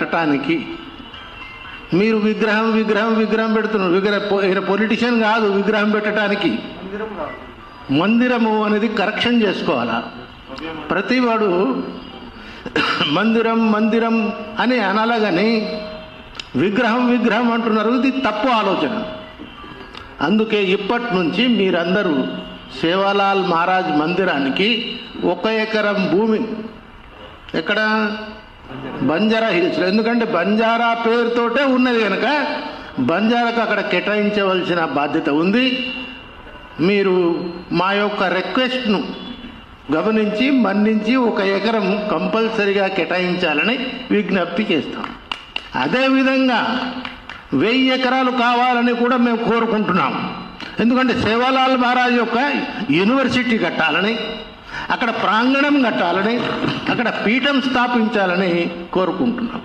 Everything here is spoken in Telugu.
పెట్టడానికి. మీరు విగ్రహం విగ్రహం విగ్రహం పెడుతున్నారు. విగ్రహ ఈయన పొలిటిషియన్ కాదు విగ్రహం పెట్టడానికి మందిరము అనేది కరెక్షన్ చేసుకోవాలా? ప్రతివాడు మందిరం మందిరం అని అనాల విగ్రహం విగ్రహం అంటున్నారు. ఇది తప్పు ఆలోచన. అందుకే ఇప్పటి నుంచి మీరందరూ సేవాలాల్ మహారాజ్ మందిరానికి ఒక ఎకరం భూమి ఎక్కడ? బంజారా హిల్స్ ఎందుకంటే బంజారా పేరుతోటే ఉన్నది కనుక బంజారాకు అక్కడ కేటాయించవలసిన బాధ్యత ఉంది. మీరు మా యొక్క రిక్వెస్ట్ను గమనించి మన్నించి ఒక ఎకరం కంపల్సరిగా కేటాయించాలని విజ్ఞప్తి చేస్తాం. అదేవిధంగా వెయ్యి ఎకరాలు కావాలని కూడా మేము కోరుకుంటున్నాం. ఎందుకంటే సేవాలాల్ మహారాజ్ యొక్క యూనివర్సిటీ కట్టాలని అక్కడ ప్రాంగణం కట్టాలని అక్కడ పీఠం స్థాపించాలని కోరుకుంటున్నాం.